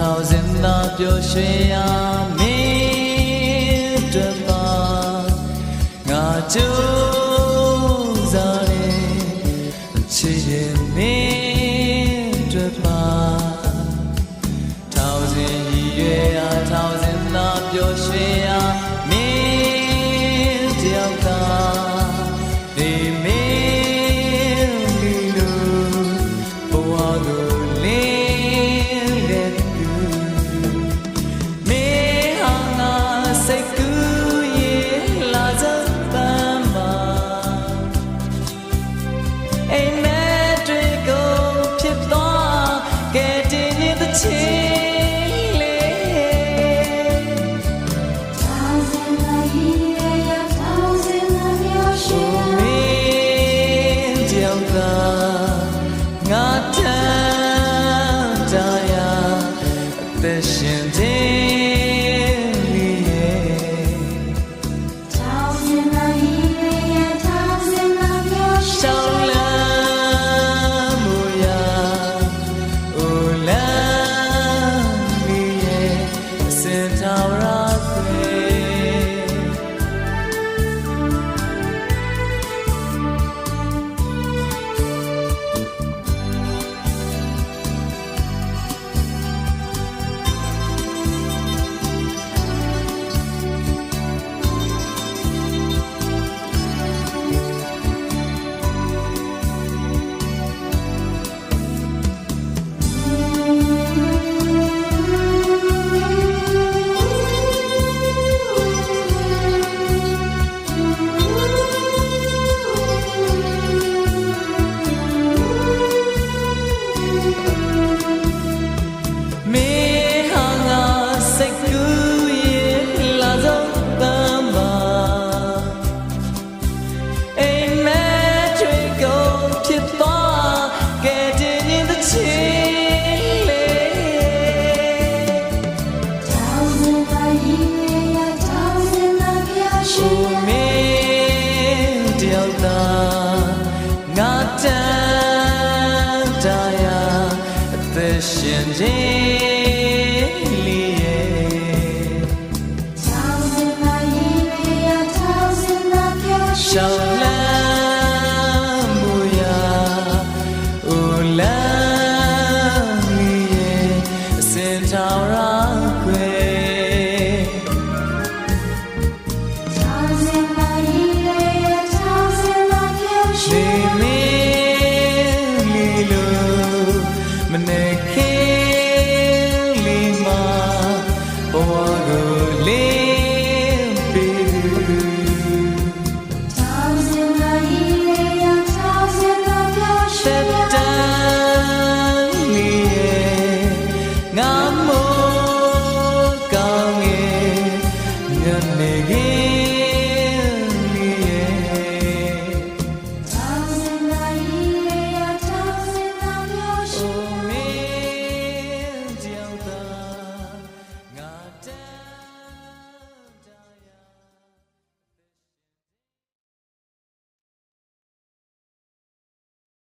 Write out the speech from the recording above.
ထောင်စင်သာပျော်ရွှင်ရာ အိမ်မက်တွေကိုဖြစ်သွားကဲတင်ရတဲ့ချီငါတန်တရားအသက်ရှင်တဲ့ ရှင်ခြင်းလေးရဲ့ရှောင်း 연내기